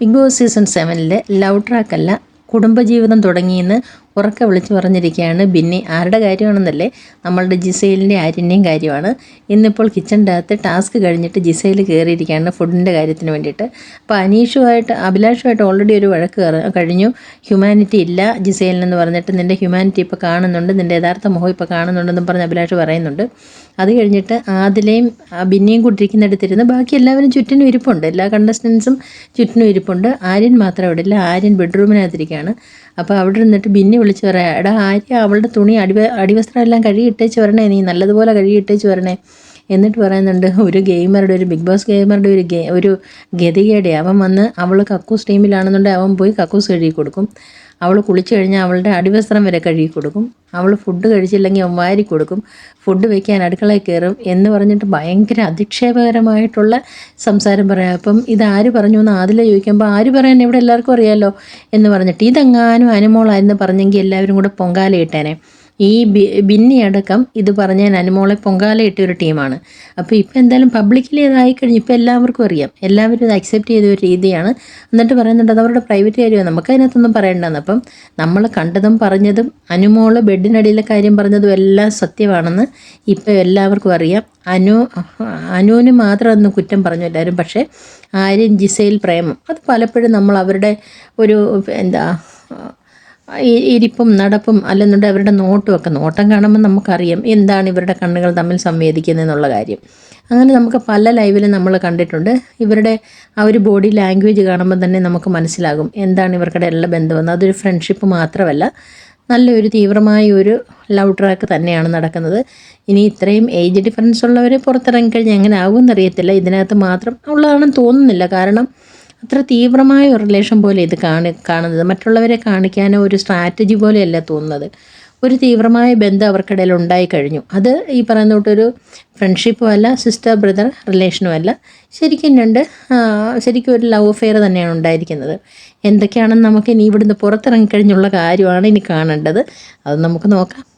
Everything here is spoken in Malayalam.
ബിഗ് ബോസ് സീസൺ സെവനിൽ ലവ് ട്രാക്കല്ല കുടുംബജീവിതം തുടങ്ങിയെന്ന് ഉറക്കെ വിളിച്ചു പറഞ്ഞിരിക്കുകയാണ്. ബിന്നി ആരുടെ കാര്യമാണെന്നല്ലേ? നമ്മളുടെ ജിസൈലിന്റെ ആര്യന്റെയും കാര്യമാണ്. ഇന്നിപ്പോൾ കിച്ചന്റെ അകത്ത് ടാസ്ക് കഴിഞ്ഞിട്ട് ജിസൈൽ കയറിയിരിക്കുകയാണ് ഫുഡിന്റെ കാര്യത്തിന് വേണ്ടിയിട്ട്. അപ്പോൾ അനീഷുമായിട്ട് അഭിലാഷുമായിട്ട് ഓൾറെഡി ഒരു വഴക്ക് കഴിഞ്ഞു. ഹ്യൂമാനിറ്റി ഇല്ല ജിസൈലിനെന്ന് പറഞ്ഞിട്ട്. നിന്റെ ഹ്യൂമാനിറ്റി ഇപ്പോൾ കാണുന്നുണ്ട്. നിന്റെ യഥാർത്ഥ മുഖം ഇപ്പോൾ കാണുന്നുണ്ടെന്നും പറഞ്ഞ് അഭിലാഷ് പറയുന്നുണ്ട്. അത് കഴിഞ്ഞിട്ട് ആദിലയും ബിന്നിയും കൂട്ടിരിക്കുന്നിടത്തിരുന്ന് ബാക്കി എല്ലാവരും ചുറ്റിനും ഇരിപ്പുണ്ട്. എല്ലാ കണ്ടസ്റ്റൻസും ചുറ്റിനും ഇരിപ്പുണ്ട്. ആര്യൻ മാത്രം അവിടെ ഇല്ല. ആര്യൻ ബെഡ്റൂമിനകത്തിരിക്കുകയാണ് അപ്പോൾ അവിടെ ഇരുന്നിട്ട് ബിന്നി വിളിച്ച് പറയാം എടാ ആര്യ അവളുടെ തുണി അടിവ അടിവസ്ത്രം എല്ലാം കഴുകിയിട്ടേച്ച് വരണേ നീ നല്ലതുപോലെ കഴുകിയിട്ടേച്ച് വരണേ. എന്നിട്ട് പറയുന്നുണ്ട് ഒരു ഗെയിമറുടെ ഒരു ബിഗ് ബോസ് ഗെയിമറുടെ ഒരു ഗെ ഒരു ഗതികേടെ. അവൻ വന്ന് അവൾ കക്കൂസ് ടീമിലാണെന്നുണ്ടെങ്കിൽ അവൻ പോയി കക്കൂസ് കഴുകി കൊടുക്കും അവൾ കുളിച്ചു കഴിഞ്ഞാൽ അവളുടെ അടിവസ്ത്രം വരെ കഴുകി കൊടുക്കും. അവൾ ഫുഡ് കഴിച്ചില്ലെങ്കിൽ വാരി കൊടുക്കും. ഫുഡ് വെക്കാൻ അടുക്കളയിൽ കയറും എന്ന് പറഞ്ഞിട്ട് ഭയങ്കര അധിക്ഷേപകരമായിട്ടുള്ള സംസാരം പറയാം. അപ്പം ഇത് ആര് പറഞ്ഞു എന്ന് ആദ്യം ചോദിക്കുമ്പോൾ ആര് പറയാൻ ഇവിടെ എല്ലാവർക്കും അറിയാമല്ലോ എന്ന് പറഞ്ഞിട്ട് ഇതെങ്ങാനും അനുമോളായിരുന്നു പറഞ്ഞെങ്കിൽ എല്ലാവരും കൂടെ പൊങ്കാലയിട്ടേനെ ഈ ബിന്നിയടക്കം ഇത് പറഞ്ഞ അനുമോളെ പൊങ്കാലയിട്ട ഒരു ടീമാണ്. അപ്പോൾ ഇപ്പോൾ എന്തായാലും പബ്ലിക്കിലി ഇതായി കഴിഞ്ഞു ഇപ്പോൾ എല്ലാവർക്കും അറിയാം. എല്ലാവരും ഇത് അക്സെപ്റ്റ് ചെയ്ത ഒരു രീതിയാണ്. എന്നിട്ട് പറയുന്നുണ്ട് അത് അവരുടെ പ്രൈവറ്റ് കാര്യമാണ്. നമുക്ക് അതിനകത്തൊന്നും അപ്പം നമ്മൾ കണ്ടതും പറഞ്ഞതും അനുമോൾ ബെഡിനടിയിലെ കാര്യം പറഞ്ഞതും എല്ലാം സത്യമാണെന്ന് ഇപ്പോൾ എല്ലാവർക്കും അറിയാം. അനു അനുവിന് മാത്രം അന്ന് കുറ്റം പറഞ്ഞു എല്ലാവരും. പക്ഷേ ആര്യൻ ജിസയിൽ പ്രേമം. അത് പലപ്പോഴും നമ്മൾ അവരുടെ ഒരു എന്താ ഇരിപ്പും നടപ്പും അല്ലെന്നുണ്ടെങ്കിൽ അവരുടെ നോട്ടുമൊക്കെ നോട്ടം കാണുമ്പോൾ നമുക്കറിയാം എന്താണ് ഇവരുടെ കണ്ണുകൾ തമ്മിൽ സംവേദിക്കുന്നത് എന്നുള്ള കാര്യം. അങ്ങനെ നമുക്ക് പല ലൈവിലും നമ്മൾ കണ്ടിട്ടുണ്ട്. ഇവരുടെ ആ ഒരു ബോഡി ലാംഗ്വേജ് കാണുമ്പോൾ തന്നെ നമുക്ക് മനസ്സിലാകും എന്താണ് ഇവർക്കിടെ എല്ലാ ബന്ധമെന്ന് അതൊരു ഫ്രണ്ട്ഷിപ്പ് മാത്രമല്ല നല്ലൊരു തീവ്രമായ ഒരു ലവ് ട്രാക്ക് തന്നെയാണ് നടക്കുന്നത്. ഇനി ഇത്രയും ഏജ് ഡിഫറൻസ് ഉള്ളവർ പുറത്തിറങ്ങിക്കഴിഞ്ഞാൽ എങ്ങനെ ആകുമെന്നറിയത്തില്ല ഇതിനകത്ത് മാത്രം ഉള്ളതാണെന്ന് തോന്നുന്നില്ല. കാരണം അത്ര തീവ്രമായ ഒരു റിലേഷൻ പോലെ ഇത് കാണി കാണുന്നത്. മറ്റുള്ളവരെ കാണിക്കാനോ ഒരു സ്ട്രാറ്റജി പോലെയല്ല തോന്നുന്നത്. ഒരു തീവ്രമായ ബന്ധം അവർക്കിടയിൽ ഉണ്ടായി കഴിഞ്ഞു. അത് ഈ പറയുന്ന കൂട്ടൊരു ഫ്രണ്ട്ഷിപ്പും അല്ല സിസ്റ്റർ ബ്രദർ റിലേഷനും അല്ല. ശരിക്കും രണ്ട് ശരിക്കും ഒരു ലവ് അഫെയർ തന്നെയാണ് ഉണ്ടായിരിക്കുന്നത്. എന്തൊക്കെയാണെന്ന് നമുക്ക് ഇനി ഇവിടുന്ന് പുറത്തിറങ്ങിക്കഴിഞ്ഞുള്ള കാര്യമാണ് ഇനി കാണേണ്ടത്. അത് നമുക്ക് നോക്കാം.